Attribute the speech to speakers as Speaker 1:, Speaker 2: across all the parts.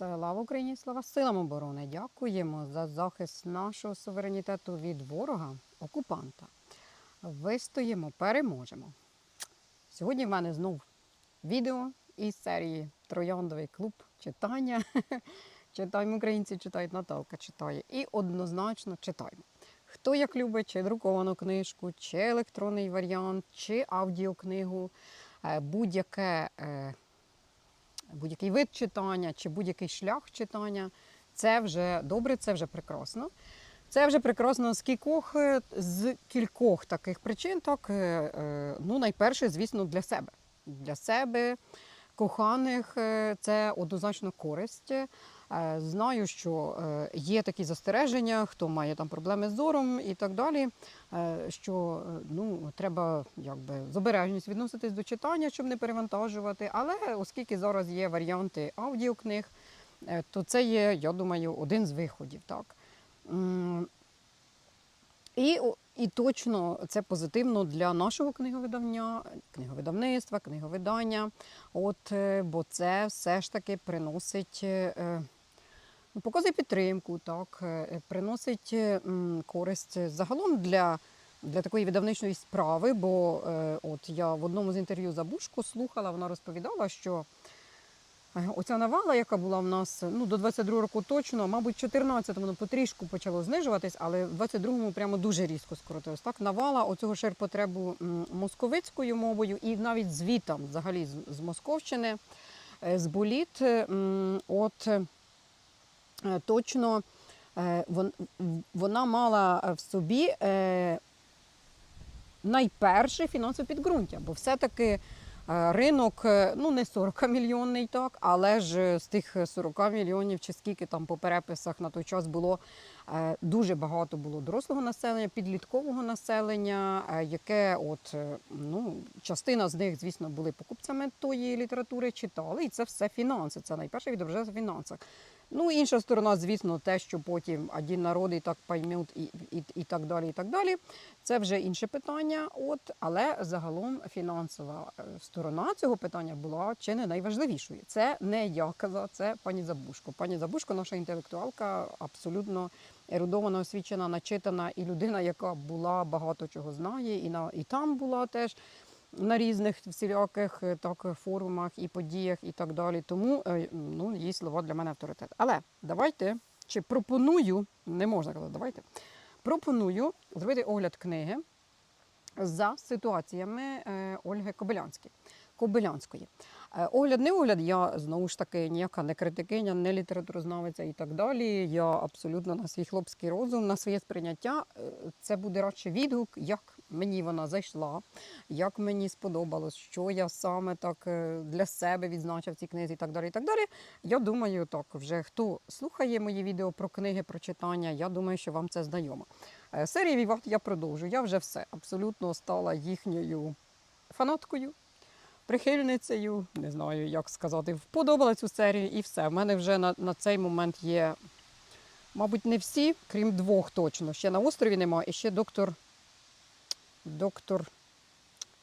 Speaker 1: Слава Україні, слава силам оборони. Дякуємо за захист нашого суверенітету від ворога, окупанта. Вистоїмо, переможемо. Сьогодні в мене знов відео із серії Трояндовий клуб читання. Читаємо українці, читають Наталка читає. І однозначно читаємо. Хто як любить, чи друковану книжку, чи електронний варіант, чи аудіокнигу, е, будь-яке. Будь-який вид читання чи будь-який шлях читання. Це вже добре, це вже прекрасно. Це вже прекрасно з кількох, е, з кількох таких причин. Так, е, е, ну, найперше, звісно, для себе. Для себе, коханих, це однозначно користь. Е, Знаю, що е, є такі застереження, хто має там проблеми з зором і так далі. е, Що ну, треба якби з обережністю відноситись до читання, щоб не перевантажувати. Але оскільки зараз є варіанти аудіокниг, то це є, я думаю, один з виходів. Так. І, і точно це позитивно для нашого книговидавня, книговидавництва, книговидання. От, бо це все ж таки приносить. Е, е, Ну, показує підтримку, так, е, приносить е, користь загалом для, для такої видавничної справи. Бо е, от я в одному з інтерв'ю Забушко слухала, вона розповідала, що е, оця навала, яка була в нас ну, до 22 року точно, мабуть, в 14-му воно потрішку почало знижуватись, але в 22-му прямо дуже різко скоротилось. Так, навала оцього ширпотребу московицькою мовою і навіть звітам взагалі з, Московщини, е, з боліт. е, От, е, Е, точно е, вон- в- вона мала в собі е, найперше фінансове підґрунтя, бо все-таки е, ринок е, ну не 40 мільйонний, так, але ж з тих 40 мільйонів, чи скільки там по переписах на той час було е, дуже багато було дорослого населення, підліткового населення, е, яке от е, ну частина з них, звісно, були покупцями тої літератури, читали, і це все фінанси. Це найперше відображається в фінансах. Ну, інша сторона, звісно, те, що потім один народ і так поймуть, і, і, і так далі. і так далі. Це вже інше питання. От, але загалом фінансова е, сторона цього питання була чи не найважливішою. Це не я казала, це пані Забушко. Пані Забушко, наша інтелектуалка, абсолютно ерудована, освічена, начитана і людина, яка була багато чого знає, і на і там була теж на різних всіляких е, так форумах і подіях, і так далі. Тому е, ну, її слова для мене авторитет. Але давайте чи пропоную, не можна казати, давайте. Пропоную зробити огляд книги за ситуаціями е, Ольги Кобилянської. Кобилянської. Е, Огляд, не огляд, я знову ж таки ніяка не критикиня, не літературознавиця і так далі. Я абсолютно на свій хлопський розум, на своє сприйняття. Е, Це буде радше відгук, як мені вона зайшла, як мені сподобалось, що я саме так е, для себе відзначив в цій книзі і так далі. І так далі. Я думаю, так, вже хто слухає мої відео про книги, про читання, я думаю, що вам це знайомо. Серії Віват я продовжу. Я вже все абсолютно стала їхньою фанаткою, прихильницею, не знаю, як сказати, вподобала цю серію і все. У мене вже на, на цей момент є, мабуть, не всі, крім двох точно. Ще на острові нема, і ще доктор. Доктор.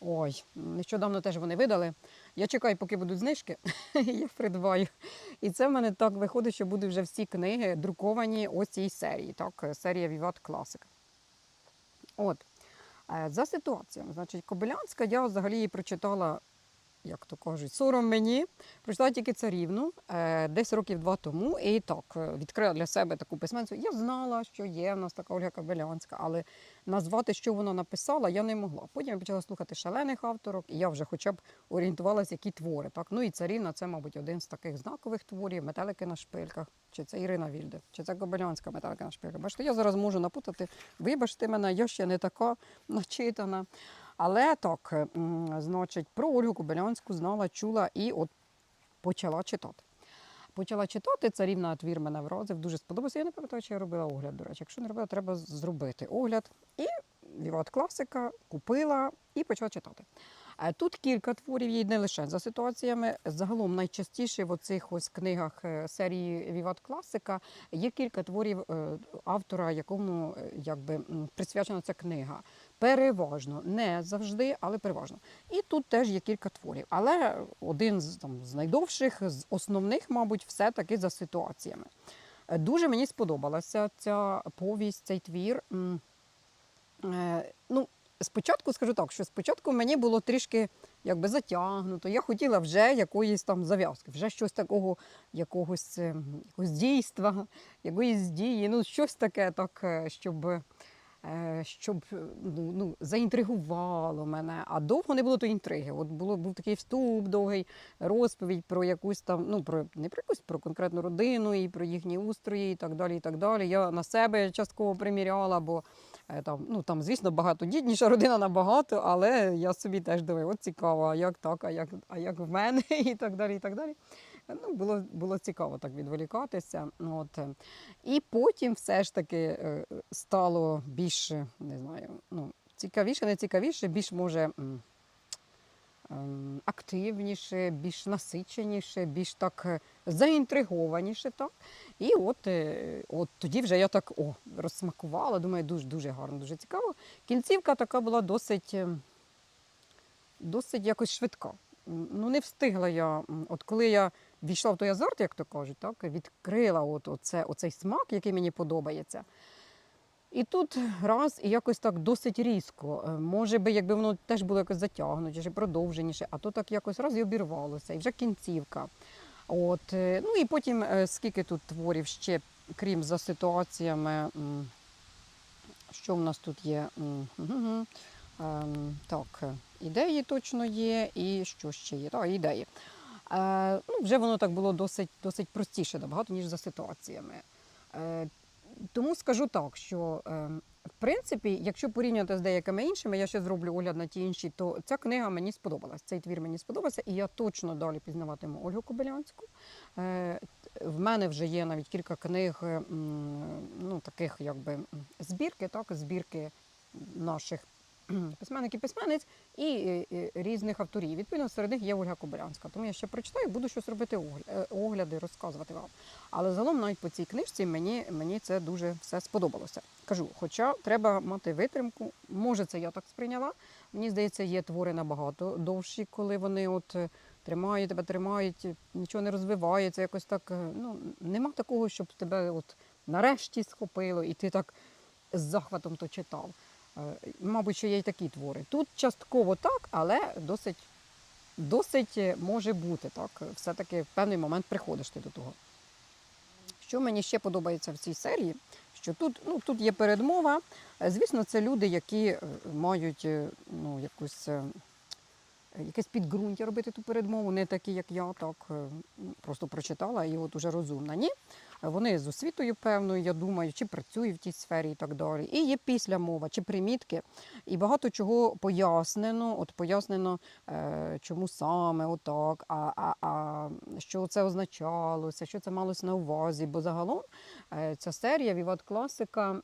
Speaker 1: Ой, нещодавно теж вони видали. Я чекаю, поки будуть знижки, я придбаю. І це в мене так виходить, що будуть вже всі книги друковані ось цій серії. Так, серія Віват Класика. От. Е, За ситуаціями, значить, Кобилянська, я взагалі її прочитала, як то кажуть, сором мені. Прочитала тільки царівну е, десь років два тому. І так, е, відкрила для себе таку письменницю. Я знала, що є в нас така Ольга Кобилянська, але назвати, що вона написала, я не могла. Потім я почала слухати шалених авторок, і я вже хоча б орієнтувалася, які твори. Так? Ну і царівна це, мабуть, один з таких знакових творів, метелики на шпильках. Чи це Ірина Вільде, чи це Кобилянська метелика на шпильках. Бачите, я зараз можу напутати. Вибачте мене, я ще не така начитана. Але так, значить, про Ольгу Кобилянську знала, чула і от почала читати. Почала читати, царівна твір мене вразив, дуже сподобався. Я не пам'ятаю, чи я робила огляд, до речі. Якщо не робила, треба зробити огляд. І Віват класика купила і почала читати. Е, Тут кілька творів є не лише за ситуаціями. Загалом найчастіше в оцих ось книгах е, серії Віват Класика є кілька творів е, автора, якому е, якби присвячена ця книга. Переважно, не завжди, але переважно. І тут теж є кілька творів. Але один з, там, з найдовших, з основних, мабуть, все-таки за ситуаціями. Дуже мені сподобалася ця повість, цей твір. Е, Ну, спочатку скажу так, що спочатку мені було трішки якби затягнуто. Я хотіла вже якоїсь там зав'язки, вже щось такого, якогось, е, якогось дійства, якоїсь дії, ну щось таке, так, е, щоб, щоб е, ну, ну, заінтригувало мене. А довго не було тої інтриги. От було, був такий вступ, довгий розповідь про якусь там, ну про не про якусь про конкретну родину і про їхні устрої, і так далі. І так далі. Я на себе частково приміряла, бо Е, Там, ну, там, звісно, багатодітніша родина набагато, але я собі теж думаю, от цікаво, а як так, а як, а як в мене, і так далі. і так далі. Ну, було, було цікаво так відволікатися. От. е. І потім все ж таки е, стало більш, не знаю, ну, цікавіше, не цікавіше, більш може. ем, Активніше, більш насиченіше, більш так е, заінтригованіше. Так? І от, от тоді вже я так о, розсмакувала, думаю, дуже дуже гарно, дуже цікаво. Кінцівка така була досить, е, досить якось швидка. Ну, не встигла я, от коли я війшла в той азарт, як то кажуть, так, відкрила от оце, оцей смак, який мені подобається. І тут раз, і якось так досить різко. Е, Може би, якби воно теж було якось затягнутіше, продовженіше, а то так якось раз і обірвалося, і вже кінцівка. От, е, ну і потім, е, скільки тут творів ще, крім за ситуаціями, що в нас тут є? Ем, Так, ідеї точно є, і що ще є? Так, ідеї. Е, ну, вже воно так було досить, досить простіше набагато, ніж за ситуаціями. Е, тому скажу так, що е, в принципі, якщо порівняти з деякими іншими, я ще зроблю огляд на ті інші, то ця книга мені сподобалась. Цей твір мені сподобався, і я точно далі пізнаватиму Ольгу Кобилянську. В мене вже є навіть кілька книг, ну таких якби збірки, так, збірки наших письменниць і е, е, різних авторів. Відповідно, серед них є Ольга Кобилянська. Тому я ще прочитаю, буду щось робити е, огляди, розказувати вам. Але загалом навіть по цій книжці мені, мені це дуже все сподобалося. Кажу, хоча треба мати витримку. Може, це я так сприйняла. Мені здається, є твори набагато довші, коли вони от е, тримають тебе, тримають, е, нічого не розвивається. Якось так. Ну нема такого, щоб тебе от нарешті схопило, і ти так з захватом то читав. Е, Мабуть, що є й такі твори. Тут частково так, але досить, досить е, може бути так. Все-таки в певний момент приходиш ти до того. Що мені ще подобається в цій серії, що тут, ну, тут є передмова. Е, Звісно, це люди, які мають ну, якусь, якесь підґрунтя робити ту передмову, не такі, як я, так просто прочитала і от уже розумна. Ні. Вони з освітою певною, я думаю, чи працюють в тій сфері і так далі. І є післямова, чи примітки, і багато чого пояснено. От пояснено, е, чому саме отак, а, а, а що це означалося, що це малось на увазі. Бо загалом е, ця серія Віват Класика,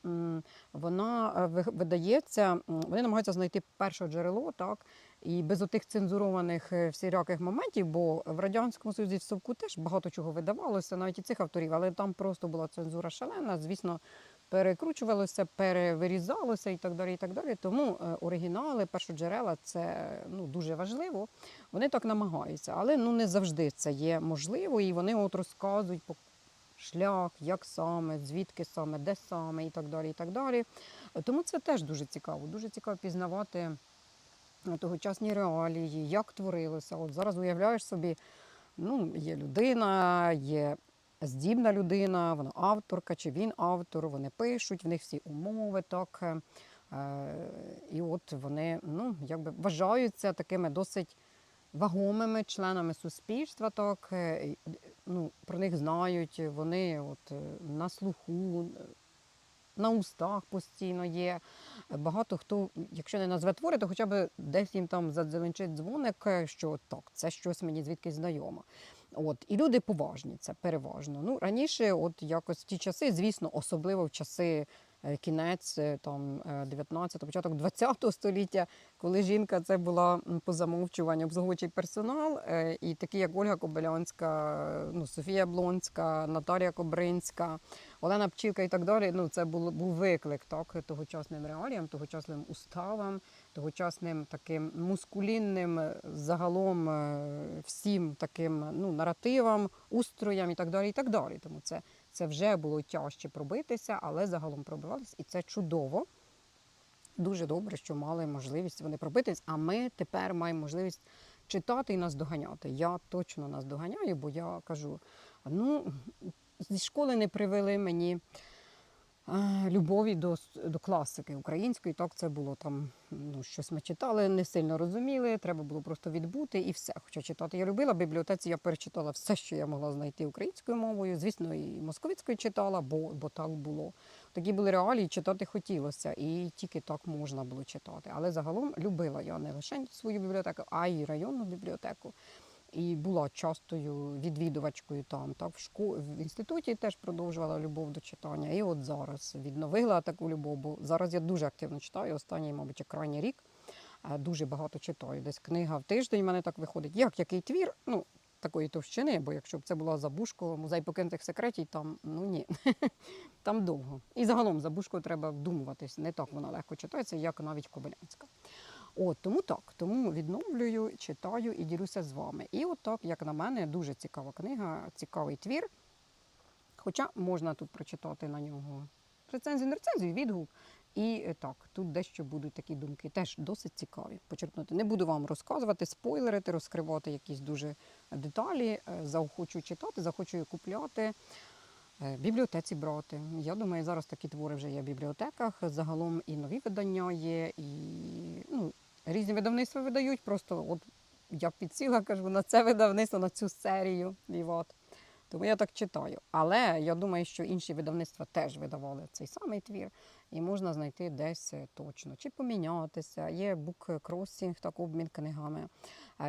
Speaker 1: вона е, ви- видається, вони намагаються знайти перше джерело, так. І без отих цензурованих е, всіляких моментів, бо в Радянському Союзі в Совку теж багато чого видавалося, навіть і цих авторів, але там просто була цензура шалена, звісно, перекручувалося, перевирізалося і так далі. І так далі. Тому е, оригінали, першоджерела це ну, дуже важливо. Вони так намагаються, але ну, не завжди це є можливо, і вони от розказують по шлях, як саме, звідки саме, де саме і так далі. І так далі. Тому це теж дуже цікаво. Дуже цікаво пізнавати тогочасні реалії, як творилося. От зараз уявляєш собі, ну, є людина, є здібна людина, вона авторка, чи він автор, вони пишуть, в них всі умови, так. е, І от вони ну, якби вважаються такими досить вагомими членами суспільства, так. е, Ну, про них знають, вони от е, на слуху, на устах постійно є. Багато хто, якщо не назве твори, то хоча б десь їм там задзеленчить дзвоник, е, що так, це щось мені звідки знайомо. От, і люди поважні, це переважно. Ну, раніше, от якось в ті часи, звісно, особливо в часи кінець е, там 19-го, початок 20-го століття, коли жінка це була по замовчуванню обслуговуючий персонал, е, і такі як Ольга Кобилянська, е, ну, Софія Блонська, Наталія Кобринська, Олена Пчілка і так далі. Ну, це був, був виклик так, тогочасним реаліям, тогочасним уставам, тогочасним таким мускулінним е, загалом е, всім таким ну, наративам, устроям і так далі. і так далі. Тому це, це вже було тяжче пробитися, але загалом пробивалися, і це чудово. Дуже добре, що мали можливість вони пробитись, а ми тепер маємо можливість читати і наздоганяти. Я точно наздоганяю, бо я кажу: ну, зі школи не привели мені любові до, до класики української. Так це було там, ну, щось ми читали, не сильно розуміли, треба було просто відбути і все. Хоча читати я любила. В бібліотеці я перечитала все, що я могла знайти українською мовою. Звісно, і московицькою читала, бо, бо так було. Такі були реалії, читати хотілося, і тільки так можна було читати. Але загалом любила я не лише свою бібліотеку, а й районну бібліотеку. І була частою відвідувачкою там. Так, в школі в інституті теж продовжувала любов до читання. І от зараз відновила таку любов. Бо зараз я дуже активно читаю. Останній, мабуть, крайній рік дуже багато читаю. Десь книга в тиждень в мене так виходить. Як який твір? Ну такої товщини, бо якщо б це була Забушко, музей покинутих секретів, там ну ні, там довго. І загалом Забушко треба вдумуватись. Не так вона легко читається, як навіть Кобилянська. От тому так, тому відновлюю, читаю і ділюся з вами. І от так, як на мене, дуже цікава книга, цікавий твір. Хоча можна тут прочитати на нього рецензію, не рецензію, відгук. І е, так, тут дещо будуть такі думки, теж досить цікаві. Почерпнути. Не буду вам розказувати, спойлерити, розкривати якісь дуже деталі. Е, Заохочу читати, захочу купляти. е, Бібліотеці брати. Я думаю, зараз такі твори вже є в бібліотеках. Загалом і нові видання є, і різні видавництва видають. Просто от я підсіла, кажу, на це видавництво, на цю серію. І от. Тому я так читаю. Але я думаю, що інші видавництва теж видавали цей самий твір, і можна знайти десь е, точно. Чи помінятися. Є буккросінг, так обмін книгами,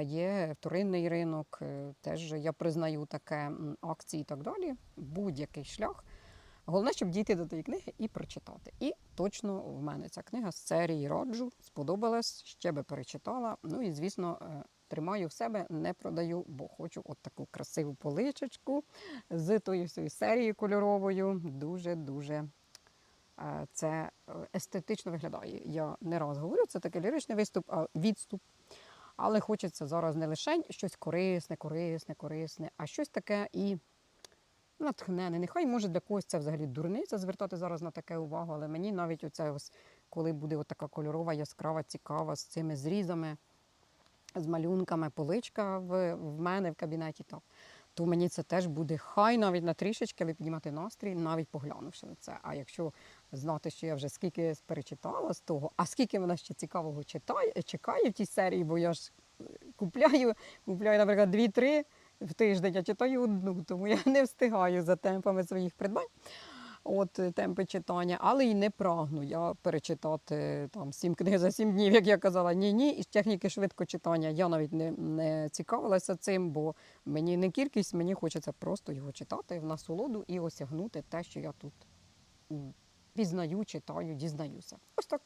Speaker 1: є вторинний ринок, е, теж я признаю таке акції і так далі. Будь-який шлях. Головне, щоб дійти до тієї книги і прочитати. І точно в мене ця книга з серії раджу, сподобалась, ще би перечитала. Ну і звісно, е, тримаю в себе, не продаю, бо хочу от таку красиву поличечку з тою серією кольоровою. Дуже дуже е, це е, естетично виглядає. Я не раз говорю, це такий ліричний виступ, а відступ. Але хочеться зараз не лише щось корисне, корисне, корисне, а щось таке і натхнене. Нехай може для когось це взагалі дурниця звертати зараз на таке увагу, але мені навіть оце ось, коли буде така кольорова, яскрава, цікава з цими зрізами, з малюнками, поличка в, в мене в кабінеті, так, то мені це теж буде хай навіть на трішечки, але піднімати настрій, навіть поглянувши на це. А якщо знати, що я вже скільки перечитала з того, а скільки мене ще цікавого читає, чекає в тій серії, бо я ж е, купляю, купляю, наприклад, дві-три в тиждень, я читаю одну, тому я не встигаю за темпами своїх придбань. От е, темпи читання, але й не прагну я перечитати там сім книг за сім днів, як я казала. Ні, ні, із техніки швидко читання я навіть не, не цікавилася цим, бо мені не кількість, мені хочеться просто його читати в насолоду і осягнути те, що я тут пізнаю, читаю, дізнаюся. Ось так.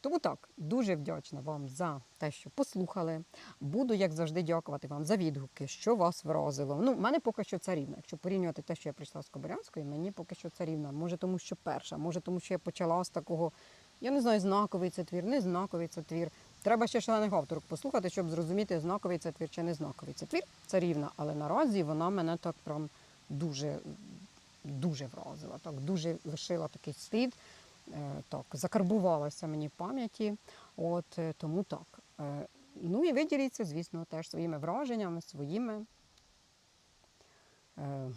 Speaker 1: Тому так, дуже вдячна вам за те, що послухали. Буду, як завжди, дякувати вам за відгуки, що вас вразило. Ну, в мене поки що це рівно. Якщо порівнювати те, що я прийшла з Кобилянської, мені поки що це рівно. Може, тому що перша, може, тому що я почала з такого, я не знаю, знаковий це твір, не знаковий це твір. Треба ще шалених авторок послухати, щоб зрозуміти, знаковий це твір чи не знаковий це твір. Це рівна, але наразі вона мене так прям дуже, дуже вразила, так дуже лишила такий е, так, закарбувалася мені в пам'яті. От е, тому так. Е, Ну і ви діліться, звісно, теж своїми враженнями, своїми е,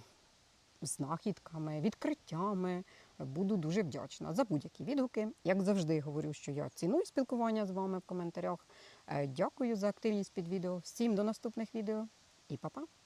Speaker 1: знахідками, відкриттями. Буду дуже вдячна за будь-які відгуки. Як завжди, говорю, що я ціную спілкування з вами в коментарях. Е, Дякую за активність під відео. Всім до наступних відео і па-па!